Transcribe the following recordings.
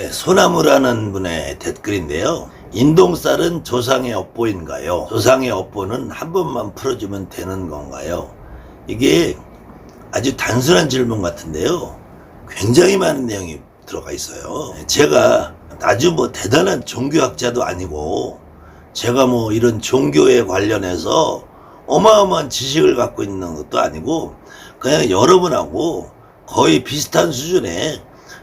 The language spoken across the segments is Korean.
네, 소나무라는 분의 댓글인데요. 인동쌀은 조상의 업보인가요? 조상의 업보는 한 번만 풀어주면 되는 건가요? 이게 아주 단순한 질문 같은데요. 굉장히 많은 내용이 들어가 있어요. 제가 아주 뭐 대단한 종교학자도 아니고 제가 뭐 이런 종교에 관련해서 어마어마한 지식을 갖고 있는 것도 아니고 그냥 여러분하고 거의 비슷한 수준의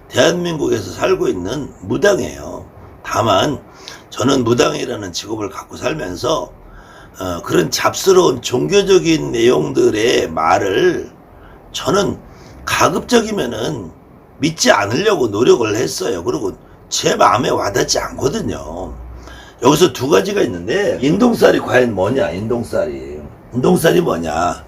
대한민국에서 살고 있는 무당이에요. 다만 저는 무당이라는 직업을 갖고 살면서 어, 그런 잡스러운 종교적인 내용들의 말을 저는 가급적이면은 믿지 않으려고 노력을 했어요. 그리고 제 마음에 와닿지 않거든요. 여기서 두 가지가 있는데 인동살이 과연 뭐냐? 인동살이 인동살이 뭐냐?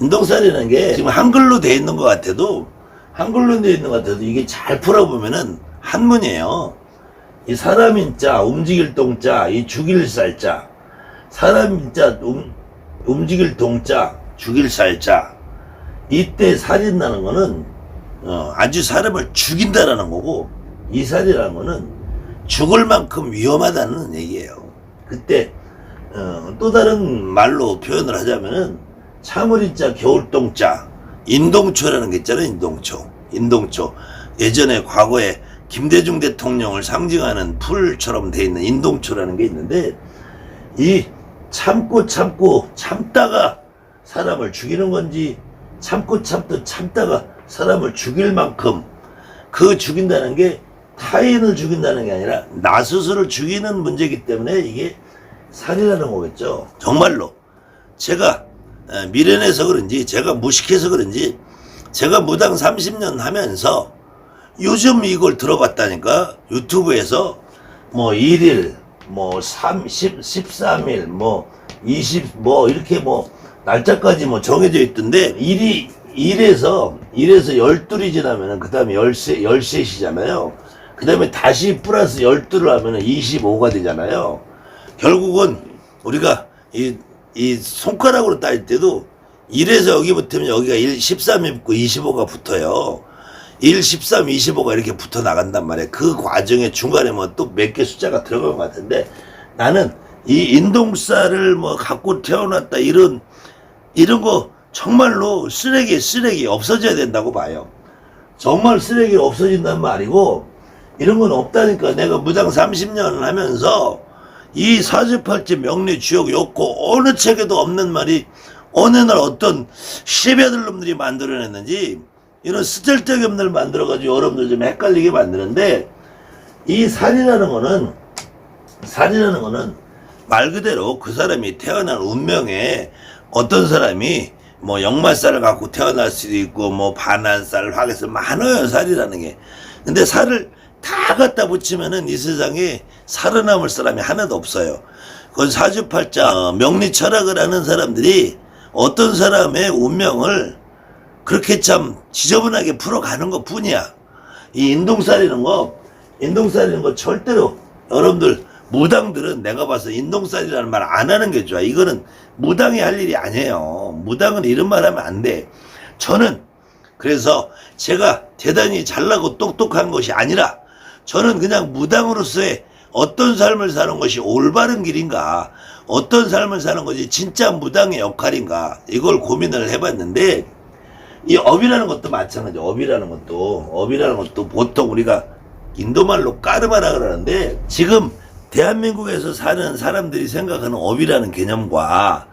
인동살이라는 게 지금 한글로 돼 있는 것 같아도 한글로 돼 있는 것 같아도 이게 잘 풀어보면은 한문이에요. 이 사람인 자 움직일 동 자 이 죽일 살 자 사람인 자 움, 움직일 동 자 죽일 살 자 이때 살인다는 거는 어, 아주 사람을 죽인다라는 거고 이 살이라는 거는 죽을 만큼 위험하다는 얘기예요. 그때 어, 또 다른 말로 표현을 하자면은 참을 인자 겨울동자 인동초라는 게 있잖아요. 인동초. 인동초. 예전에 과거에 김대중 대통령을 상징하는 풀처럼 돼 있는 인동초라는 게 있는데 이 참고 참고 참다가 사람을 죽이는 건지 참고 참도 참다가 사람을 죽일 만큼 그 죽인다는 게 타인을 죽인다는 게 아니라 나 스스로를 죽이는 문제이기 때문에 이게 살이라는 거겠죠. 정말로 제가 에, 미련해서 그런지 제가 무식해서 그런지 제가 무당 30년 하면서 요즘 이걸 들어봤다니까 유튜브에서 뭐 1일 뭐 30, 13일 뭐 20 뭐 이렇게 뭐 날짜까지 뭐 정해져 있던데 일이 일에서 일에서 열둘이 지나면은 그 다음에 열세 열셋이잖아요. 그 다음에 다시 플러스 열둘을 하면은 25가 되잖아요. 결국은 우리가 이, 이 손가락으로 따질 때도 1에서 여기 붙으면 여기가 1, 13이 붙고 25가 붙어요. 1, 13, 25가 이렇게 붙어 나간단 말이에요. 그 과정에 중간에 뭐 또 몇 개 숫자가 들어간 것 같은데 나는 이 인동살을 뭐 갖고 태어났다 이런 이런 거 정말로 쓰레기 쓰레기 없어져야 된다고 봐요. 정말 쓰레기 없어진단 말이고 이런 건 없다니까 내가 무당 30년을 하면서 이 사주팔찌 명리 주역 욕고 어느 책에도 없는 말이 어느 날 어떤 시베들 놈들이 만들어냈는지 이런 쓰잘데기 없는 걸 만들어가지고 여러분들 좀 헷갈리게 만드는데 이 살이라는 거는 살이라는 거는 말 그대로 그 사람이 태어난 운명에 어떤 사람이 뭐 역말살을 갖고 태어날 수도 있고 뭐 반환살, 화개살 많아요 살이라는 게. 근데 살을 다 갖다 붙이면은 이 세상에 살아남을 사람이 하나도 없어요. 그건 사주팔자 어, 명리 철학을 하는 사람들이 어떤 사람의 운명을 그렇게 참 지저분하게 풀어가는 것 뿐이야. 이 인동살이는 거, 인동살이는 거 절대로 여러분들 무당들은 내가 봐서 인동살이라는 말 안 하는 게 좋아. 이거는 무당이 할 일이 아니에요. 무당은 이런 말 하면 안 돼. 저는 그래서 제가 대단히 잘나고 똑똑한 것이 아니라 저는 그냥 무당으로서의 어떤 삶을 사는 것이 올바른 길인가, 어떤 삶을 사는 것이 진짜 무당의 역할인가, 이걸 고민을 해봤는데, 이 업이라는 것도 마찬가지. 업이라는 것도 업이라는 것도 보통 우리가 인도말로 까르마라 그러는데 지금 대한민국에서 사는 사람들이 생각하는 업이라는 개념과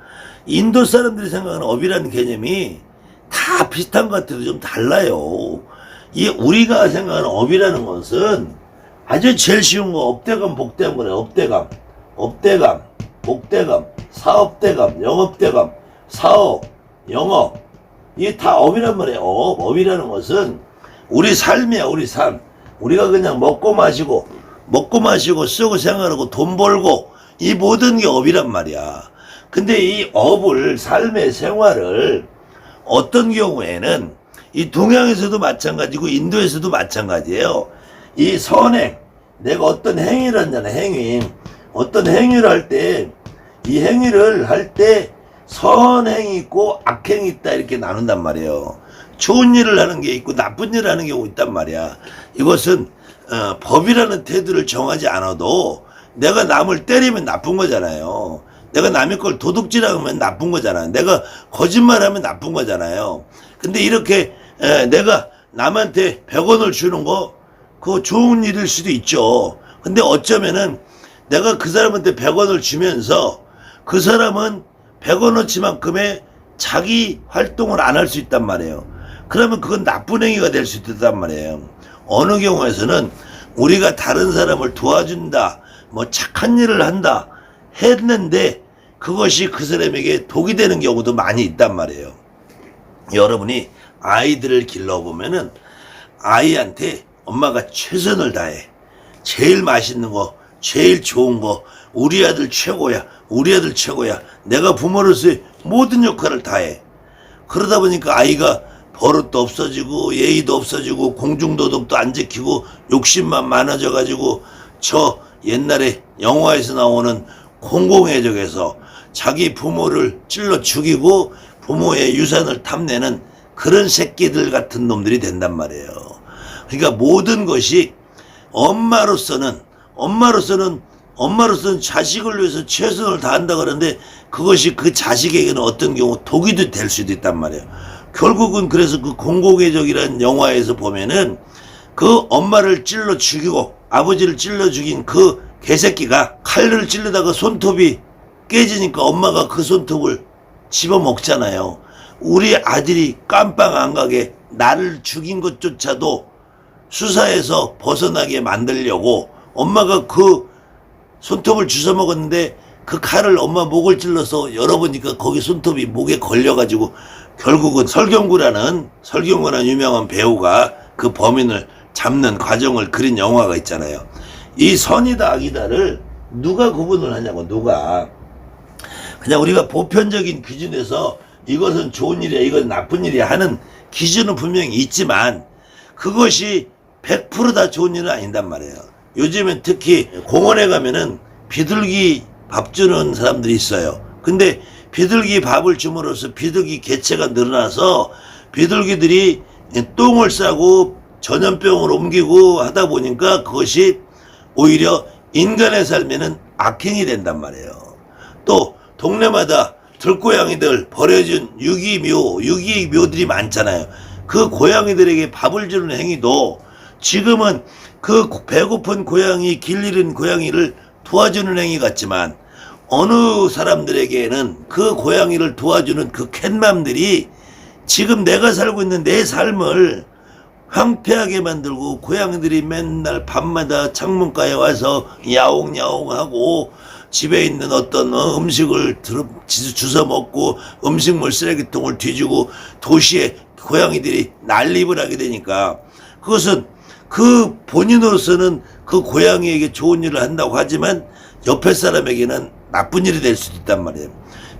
인도 사람들이 생각하는 업이라는 개념이 다 비슷한 것 같아도 좀 달라요. 이 우리가 생각하는 업이라는 것은 아주 제일 쉬운 거 업대감 복대감 그래 업대감 업대감 복대감 사업대감 영업대감 사업 영업 이게 다 업이란 말이에요. 업, 업이라는 것은 우리 삶이야, 우리 삶. 우리가 그냥 먹고 마시고, 먹고 마시고, 쓰고 생활하고, 돈 벌고, 이 모든 게 업이란 말이야. 근데 이 업을, 삶의 생활을 어떤 경우에는 이 동양에서도 마찬가지고, 인도에서도 마찬가지예요. 이 선행, 내가 어떤 행위를 하잖아, 행위. 어떤 행위를 할 때, 이 행위를 할 때, 선행이 있고 악행이 있다 이렇게 나눈단 말이에요. 좋은 일을 하는 게 있고 나쁜 일을 하는 경우 있단 말이야. 이것은 어, 법이라는 테두리를 정하지 않아도 내가 남을 때리면 나쁜 거잖아요. 내가 남의 걸 도둑질하면 나쁜 거잖아요. 내가 거짓말하면 나쁜 거잖아요. 근데 이렇게 에, 내가 남한테 100원을 주는 거 그거 좋은 일일 수도 있죠. 근데 어쩌면은 내가 그 사람한테 100원을 주면서 그 사람은 100원어치만큼의 자기 활동을 안 할 수 있단 말이에요. 그러면 그건 나쁜 행위가 될 수 있단 말이에요. 어느 경우에서는 우리가 다른 사람을 도와준다, 뭐 착한 일을 한다 했는데 그것이 그 사람에게 독이 되는 경우도 많이 있단 말이에요. 여러분이 아이들을 길러보면은 아이한테 엄마가 최선을 다해. 제일 맛있는 거, 제일 좋은 거, 우리 아들 최고야, 우리 아들 최고야. 내가 부모로서의 모든 역할을 다해. 그러다 보니까 아이가 버릇도 없어지고 예의도 없어지고 공중도덕도 안 지키고 욕심만 많아져 가지고 저 옛날에 영화에서 나오는 공공의적에서 자기 부모를 찔러 죽이고 부모의 유산을 탐내는 그런 새끼들 같은 놈들이 된단 말이에요. 그러니까 모든 것이 엄마로서는 엄마로서는 엄마로서는 자식을 위해서 최선을 다한다 그러는데 그것이 그 자식에게는 어떤 경우 독이 될 수도 있단 말이에요. 결국은 그래서 그 공공의적이라는 영화에서 보면은 그 엄마를 찔러 죽이고 아버지를 찔러 죽인 그 개새끼가 칼을 찔르다가 손톱이 깨지니까 엄마가 그 손톱을 집어 먹잖아요. 우리 아들이 깜빵 안 가게 나를 죽인 것조차도 수사에서 벗어나게 만들려고 엄마가 그 손톱을 주워 먹었는데 그 칼을 엄마 목을 찔러서 열어보니까 거기 손톱이 목에 걸려가지고 결국은 설경구라는 설경구라는 유명한 배우가 그 범인을 잡는 과정을 그린 영화가 있잖아요. 이 선이다 악이다를 누가 구분을 하냐고 누가 그냥 우리가 보편적인 기준에서 이것은 좋은 일이야 이건 나쁜 일이야 하는 기준은 분명히 있지만 그것이 100%다 좋은 일은 아닌단 말이에요. 요즘엔 특히 공원에 가면은 비둘기 밥 주는 사람들이 있어요. 근데 비둘기 밥을 줌으로써 비둘기 개체가 늘어나서 비둘기들이 똥을 싸고 전염병을 옮기고 하다 보니까 그것이 오히려 인간의 삶에는 악행이 된단 말이에요. 또 동네마다 들고양이들 버려진 유기묘, 유기묘들이 많잖아요. 그 고양이들에게 밥을 주는 행위도 지금은 그 배고픈 고양이, 길 잃은 고양이를 도와주는 행위 같지만 어느 사람들에게는 그 고양이를 도와주는 그 캣맘들이 지금 내가 살고 있는 내 삶을 황폐하게 만들고 고양이들이 맨날 밤마다 창문가에 와서 야옹야옹하고 집에 있는 어떤 어, 음식을 주워 먹고 음식물 쓰레기통을 뒤지고 도시에 고양이들이 난립을 하게 되니까 그것은 그 본인으로서는 그 고양이에게 좋은 일을 한다고 하지만 옆에 사람에게는 나쁜 일이 될 수도 있단 말이에요.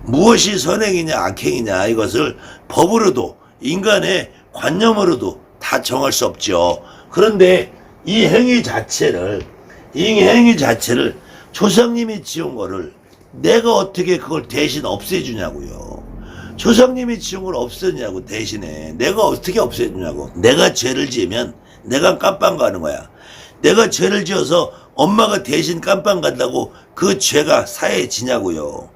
무엇이 선행이냐 악행이냐 이것을 법으로도 인간의 관념으로도 다 정할 수 없죠. 그런데 이 행위 자체를 이 행위 자체를 조상님이 지은 거를 내가 어떻게 그걸 대신 없애주냐고요. 조상님이 지은 걸 없애냐고 대신에 내가 어떻게 없애주냐고. 내가 죄를 지으면 내가 깜빵 가는 거야. 내가 죄를 지어서 엄마가 대신 깜빵 간다고 그 죄가 사해지냐고요.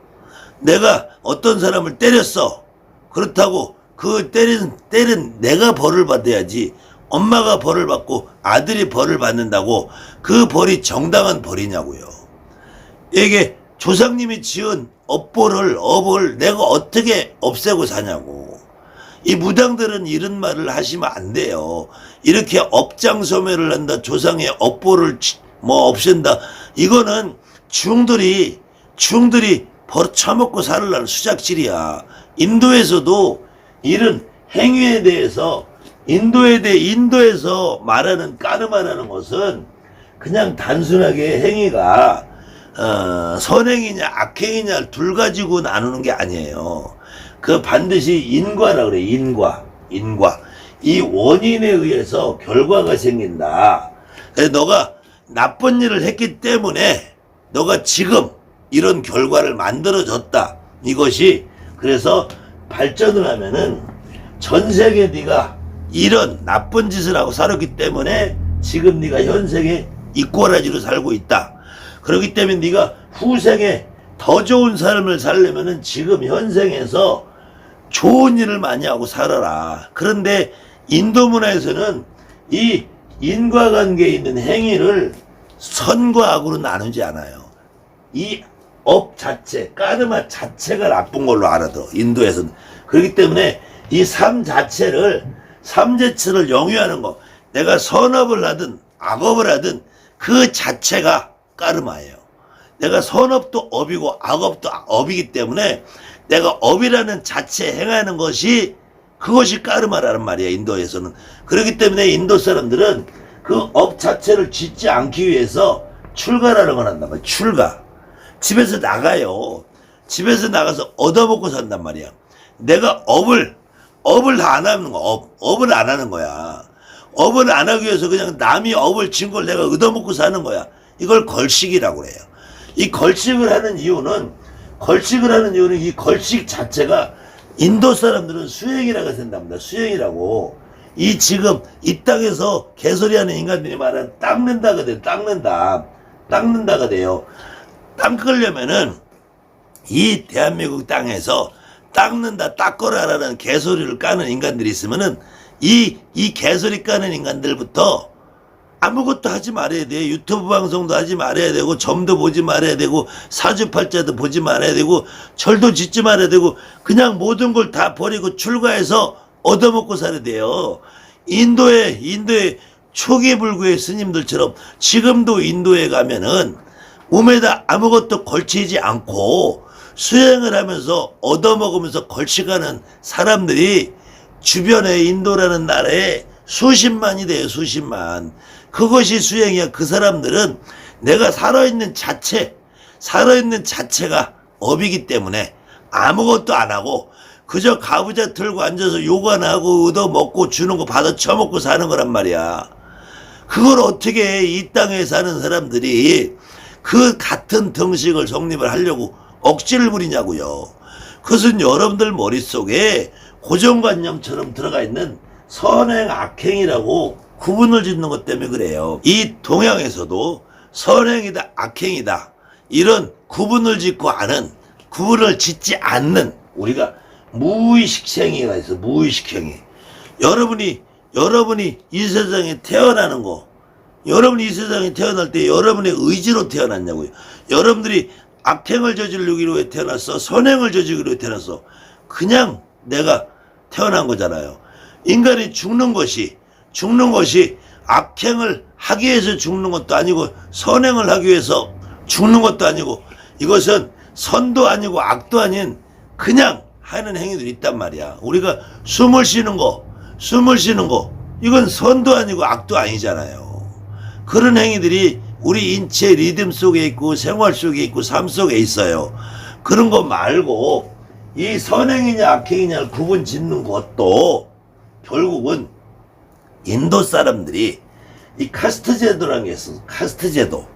내가 어떤 사람을 때렸어. 그렇다고 그 때린 때린 내가 벌을 받아야지. 엄마가 벌을 받고 아들이 벌을 받는다고 그 벌이 정당한 벌이냐고요. 이게 조상님이 지은 업보를 업을 내가 어떻게 없애고 사냐고. 이 무당들은 이런 말을 하시면 안 돼요. 이렇게 업장 소멸을 한다. 조상의 업보를 치- 뭐 없앤다. 이거는 중들이 중들이 버릇 처먹고 살으려는 수작질이야. 인도에서도 이런 행위에 대해서 인도에 대해 인도에서 말하는 까르마라는 것은 그냥 단순하게 행위가 어, 선행이냐 악행이냐 둘 가지고 나누는 게 아니에요. 그 반드시 인과라 그래 인과 인과 이 원인에 의해서 결과가 생긴다. 너가 나쁜 일을 했기 때문에 너가 지금 이런 결과를 만들어줬다. 이것이 그래서 발전을 하면은 전 세계 네가 이런 나쁜 짓을 하고 살았기 때문에 지금 네가 현생에 이꼬라지로 살고 있다. 그렇기 때문에 네가 후생에 더 좋은 삶을 살려면은 지금 현생에서 좋은 일을 많이 하고 살아라. 그런데 인도 문화에서는 이 인과관계에 있는 행위를 선과 악으로 나누지 않아요. 이 업 자체, 까르마 자체가 나쁜 걸로 알아들어. 인도에서는. 그렇기 때문에 이 삶 자체를, 삶 자체를 영위하는 거. 내가 선업을 하든 악업을 하든 그 자체가 까르마예요. 내가 선업도 업이고 악업도 업이기 때문에 내가 업이라는 자체 행하는 것이 그것이 까르마라는 말이야 인도에서는 그렇기 때문에 인도 사람들은 그 업 자체를 짓지 않기 위해서 출가라는 걸 한단 말이야 출가 집에서 나가요 집에서 나가서 얻어먹고 산단 말이야 내가 업을 업을 다 안 하는 거 업, 업을 안 하는 거야 업을 안 하기 위해서 그냥 남이 업을 진 걸 내가 얻어먹고 사는 거야 이걸 걸식이라고 그래요 이 걸식을 하는 이유는 걸식을 하는 이유는 이 걸식 자체가 인도 사람들은 수행이라고 생각합니다. 수행이라고. 이 지금 이 땅에서 개소리하는 인간들이 말하는 닦는다가 돼. 닦는다. 닦는다가 돼요. 닦으려면은 이 대한민국 땅에서 닦는다 닦거라라는 개소리를 까는 인간들이 있으면은 이, 이 개소리 까는 인간들부터 아무것도 하지 말아야 돼. 유튜브 방송도 하지 말아야 되고, 점도 보지 말아야 되고, 사주팔자도 보지 말아야 되고, 절도 짓지 말아야 되고, 그냥 모든 걸 다 버리고 출가해서 얻어먹고 살아야 돼요. 인도에, 인도에 초기 불구의 스님들처럼 지금도 인도에 가면은 몸에다 아무것도 걸치지 않고 수행을 하면서 얻어먹으면서 걸치가는 사람들이 주변에 인도라는 나라에 수십만이 돼요, 수십만. 그것이 수행이야. 그 사람들은 내가 살아있는 자체, 살아있는 자체가 업이기 때문에 아무것도 안 하고 그저 가부좌 틀고 앉아서 요가나 하고 얻어먹고 주는 거 받아 처먹고 사는 거란 말이야. 그걸 어떻게 이 땅에 사는 사람들이 그 같은 등식을 성립을 하려고 억지를 부리냐고요. 그것은 여러분들 머릿속에 고정관념처럼 들어가 있는 선행 악행이라고 구분을 짓는 것 때문에 그래요. 이 동양에서도 선행이다 악행이다 이런 구분을 짓고 아는 구분을 짓지 않는 우리가 무의식행위가 있어 무의식행위. 여러분이 여러분이 이 세상에 태어나는 거 여러분이 이 세상에 태어날 때 여러분의 의지로 태어났냐고요. 여러분들이 악행을 저지르기로 왜 태어났어? 선행을 저지르기로 왜 태어났어? 그냥 내가 태어난 거잖아요. 인간이 죽는 것이 죽는 것이 악행을 하기 위해서 죽는 것도 아니고 선행을 하기 위해서 죽는 것도 아니고 이것은 선도 아니고 악도 아닌 그냥 하는 행위들이 있단 말이야. 우리가 숨을 쉬는 거, 숨을 쉬는 거, 이건 선도 아니고 악도 아니잖아요. 그런 행위들이 우리 인체 리듬 속에 있고 생활 속에 있고 삶 속에 있어요. 그런 거 말고 이 선행이냐 악행이냐를 구분 짓는 것도 결국은 인도 사람들이 이 카스트 제도라는 게 있어. 카스트 제도.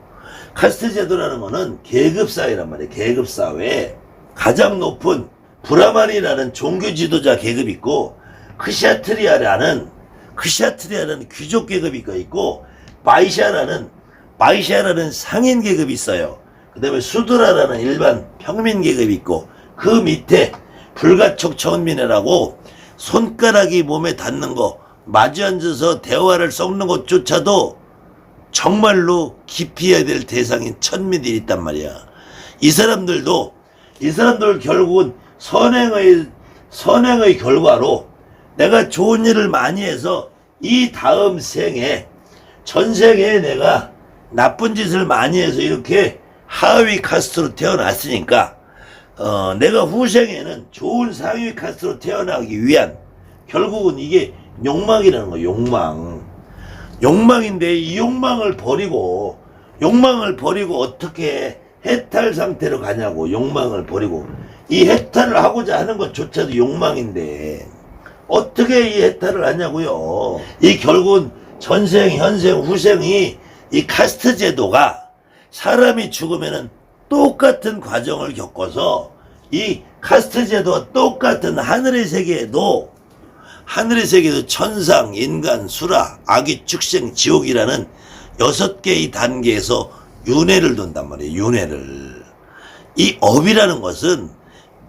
카스트 제도라는 거는 계급 사회란 말이에요. 계급 사회. 가장 높은 브라만이라는 종교 지도자 계급이 있고 크샤트리아라는 크샤트리아라는 귀족 계급이 있고 마이샤라는 마이샤라는 상인 계급이 있어요. 그 다음에 수드라라는 일반 평민 계급이 있고 그 밑에 불가촉 천민이라고 손가락이 몸에 닿는 거 마주 앉아서 대화를 섞는 것조차도 정말로 기피해야 될 대상인 천민들이 있단 말이야. 이 사람들도 이 사람들 결국은 선행의 선행의 결과로 내가 좋은 일을 많이 해서 이 다음 생에 전생에 내가 나쁜 짓을 많이 해서 이렇게 하위 카스트로 태어났으니까 어, 내가 후생에는 좋은 상위 카스트로 태어나기 위한 결국은 이게 욕망이라는 거야 욕망. 욕망인데 이 욕망을 버리고 욕망을 버리고 어떻게 해탈 상태로 가냐고 욕망을 버리고. 이 해탈을 하고자 하는 것조차도 욕망인데 어떻게 이 해탈을 하냐고요? 이 결국은 전생 현생 후생이 이 카스트 제도가 사람이 죽으면은 똑같은 과정을 겪어서 이 카스트 제도와 똑같은 하늘의 세계에도 하늘의 세계에서 천상, 인간, 수라, 아기, 축생, 지옥이라는 여섯 개의 단계에서 윤회를 돈단 말이에요. 윤회를. 이 업이라는 것은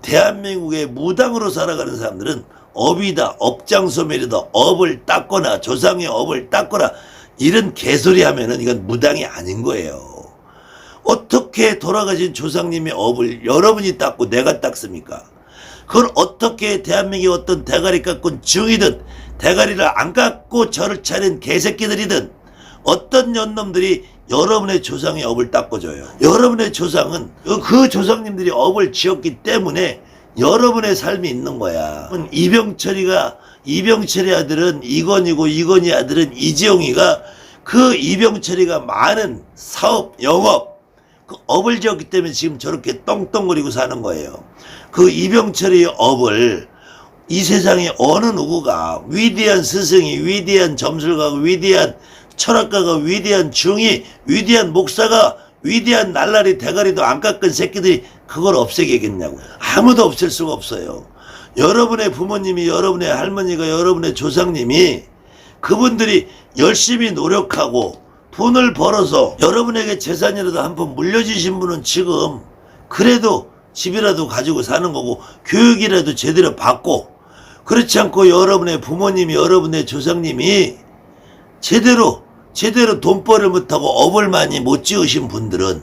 대한민국의 무당으로 살아가는 사람들은 업이다, 업장소멸이다, 업을 닦거나 조상의 업을 닦거나 이런 개소리 하면은 이건 무당이 아닌 거예요. 어떻게 돌아가신 조상님의 업을 여러분이 닦고 내가 닦습니까? 그걸 어떻게 대한민국의 어떤 대가리 깎은 중이든 대가리를 안 깎고 저를 차린 개새끼들이든 어떤 년놈들이 여러분의 조상의 업을 닦아줘요. 여러분의 조상은 그 조상님들이 업을 지었기 때문에 여러분의 삶이 있는 거야. 이병철이가 이병철의 아들은 이건이고 이건이 아들은 이지용이가 그 이병철이가 많은 사업, 영업, 그 업을 지었기 때문에 지금 저렇게 떵떵거리고 사는 거예요. 그 이병철의 업을 이 세상에 어느 누구가 위대한 스승이 위대한 점술가가 위대한 철학가가 위대한 중이 위대한 목사가 위대한 날라리 대가리도 안 깎은 새끼들이 그걸 없애겠냐고요. 아무도 없앨 수가 없어요. 여러분의 부모님이 여러분의 할머니가 여러분의 조상님이 그분들이 열심히 노력하고 돈을 벌어서 여러분에게 재산이라도 한 푼 물려주신 분은 지금 그래도 집이라도 가지고 사는 거고 교육이라도 제대로 받고 그렇지 않고 여러분의 부모님이 여러분의 조상님이 제대로 제대로 돈벌을 못하고 업을 많이 못 지으신 분들은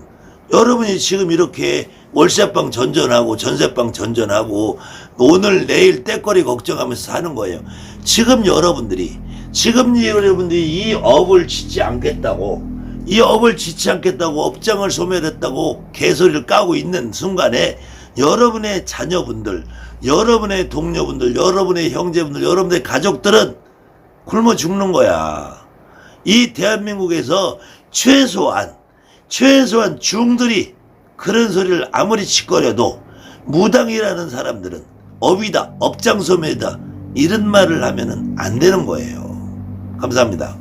여러분이 지금 이렇게 월세방 전전하고 전세방 전전하고 오늘 내일 때거리 걱정하면서 사는 거예요. 지금 여러분들이 지금 여러분들이 이 업을 짓지 않겠다고 이 업을 짓지 않겠다고 업장을 소멸했다고 개소리를 까고 있는 순간에 여러분의 자녀분들, 여러분의 동료분들, 여러분의 형제분들, 여러분의 가족들은 굶어 죽는 거야. 이 대한민국에서 최소한 최소한 중들이 그런 소리를 아무리 짓거려도 무당이라는 사람들은 업이다, 업장소매다 이런 말을 하면은 안 되는 거예요. 감사합니다.